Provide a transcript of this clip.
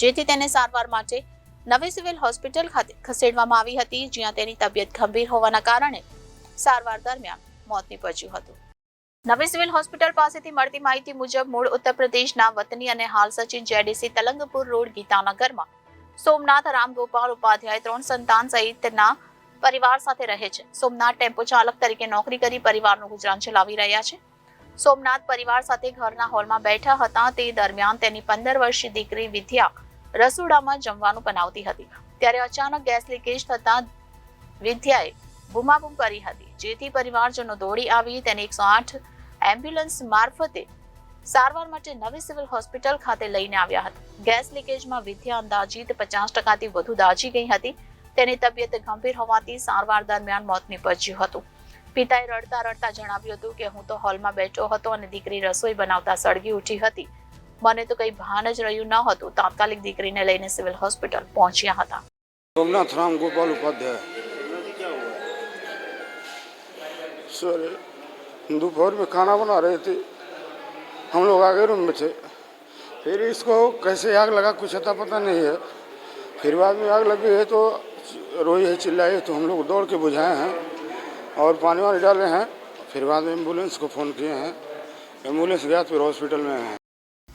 જેથી તેને સારવાર માટે નવી સિવિલ હોસ્પિટલ ખાતે ખસેડવામાં આવી હતી, જ્યાં તેની તબિયત ગંભીર હોવાના કારણે સારવાર દરમિયાન મોત નીપજ્યું હતું. નવી સિવિલ હોસ્પિટલ પાસેથી મળતી માહિતી મુજબ, મૂળ ઉત્તર પ્રદેશના વતની અને હાલ સચિન જેડીસી તલંગપુર રોડ ગીતાનગરમાં સોમનાથ રામગોપાલ ઉપાધ્યાય ત્રણ સંતાન સહિતના પરિવાર સાથે રહે છે. સોમનાથ ટેમ્પો ચાલક તરીકે નોકરી કરી પરિવારનું ગુજરાન ચલાવી રહ્યા છે. સોમનાથ પરિવાર સાથે ઘરના હોલમાં બેઠા હતા. તે દરમિયાન તેની પંદર વર્ષીય દીકરી વિદ્યા રસોડામાં જમવાનું બનાવતી હતી. ત્યારે અચાનક ગેસ લીકેજ થતા વિદ્યાએ બૂમાબૂમ કરી હતી. જેથી પરિવારજનો દોડી આવી તેને એકસો આઠ એમ્બ્યુલન્સ મારફતે સારવાર માટે નવી સિવિલ હોસ્પિટલ ખાતે લઈને આવ્યા હતા. ગેસ લીકેજમાં વિદ્યા અંદાજિત પચાસ ટકાથી વધુ દાઝી ગઈ હતી. તેની તબિયત ગંભીર હોવાથી સારવાર દરમિયાન મોત નીપજ્યું હતું. પિતાએ રડતા રડતા જણાવ્યું હતું કે, હું તો હોલમાં બેઠો હતો અને દીકરી રસોઈ બનાવતા સળગી ઉઠી હતી. મને તો કંઈ ભાન જ રહ્યું ન હતું તાત્કાલિક દીકરીને લઈને સિવિલ હોસ્પિટલ પહોંચ્યા હતા सोमनाथ राम गोपाल उपाध्याय सर दोपहर में खाना बना रहे थे हम लोग आगे रूम में थे फिर इसको कैसे आग लगा कुछ अता पता नहीं है फिर बाद में आग लगी है तो रोई है चिल्लाई तो हम लोग दौड़ के बुझाए हैं और पानी वानी डाले हैं फिर बाद में एम्बुलेंस को फ़ोन किए हैं एम्बुलेंस गया तो फिर हॉस्पिटल में हैं